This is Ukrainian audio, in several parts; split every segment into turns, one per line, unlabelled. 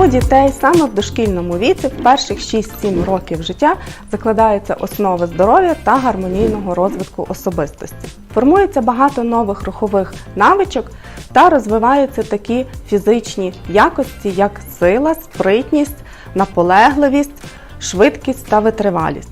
У дітей саме в дошкільному віці в перших 6-7 років життя закладаються основи здоров'я та гармонійного розвитку особистості. Формується багато нових рухових навичок та розвиваються такі фізичні якості, як сила, спритність, наполегливість, швидкість та витривалість.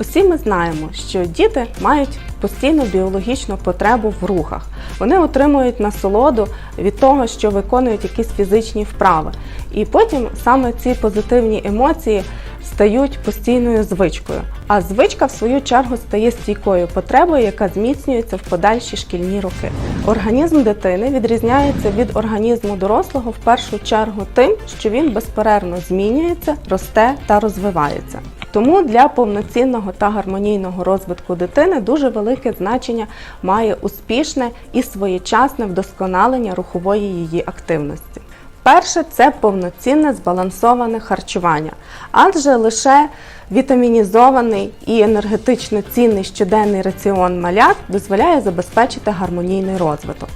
Усі ми знаємо, що діти мають постійну біологічну потребу в рухах. Вони отримують насолоду від того, що виконують якісь фізичні вправи. І потім саме ці позитивні емоції стають постійною звичкою. А звичка, в свою чергу, стає стійкою потребою, яка зміцнюється в подальші шкільні роки. Організм дитини відрізняється від організму дорослого в першу чергу тим, що він безперервно змінюється, росте та розвивається. Тому для повноцінного та гармонійного розвитку дитини дуже велике значення має успішне і своєчасне вдосконалення рухової її активності. Перше це повноцінне збалансоване харчування, адже лише вітамінізований і енергетично цінний щоденний раціон малят дозволяє забезпечити гармонійний розвиток.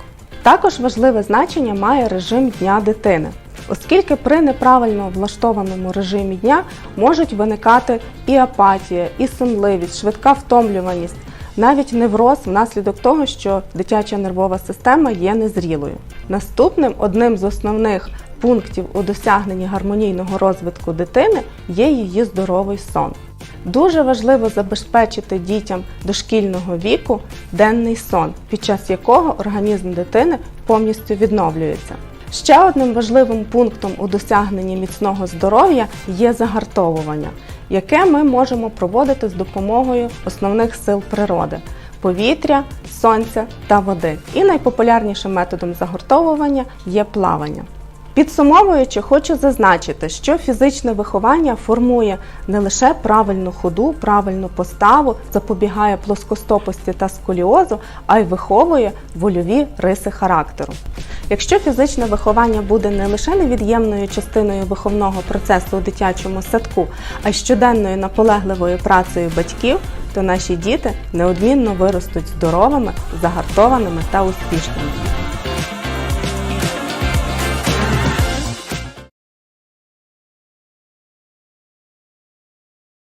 Також важливе значення має режим дня дитини, оскільки при неправильно влаштованому режимі дня можуть виникати і апатія, і сонливість, швидка втомлюваність, навіть невроз внаслідок того, що дитяча нервова система є незрілою. Наступним одним з основних пунктів у досягненні гармонійного розвитку дитини є її здоровий сон. Дуже важливо забезпечити дітям дошкільного віку денний сон, під час якого організм дитини повністю відновлюється. Ще одним важливим пунктом у досягненні міцного здоров'я є загартовування, яке ми можемо проводити з допомогою основних сил природи повітря, сонця та води. І найпопулярнішим методом загартовування є плавання. Підсумовуючи, хочу зазначити, що фізичне виховання формує не лише правильну ходу, правильну поставу, запобігає плоскостопості та сколіозу, а й виховує вольові риси характеру. Якщо фізичне виховання буде не лише невід'ємною частиною виховного процесу у дитячому садку, а й щоденною наполегливою працею батьків, то наші діти неодмінно виростуть здоровими, загартованими та успішними.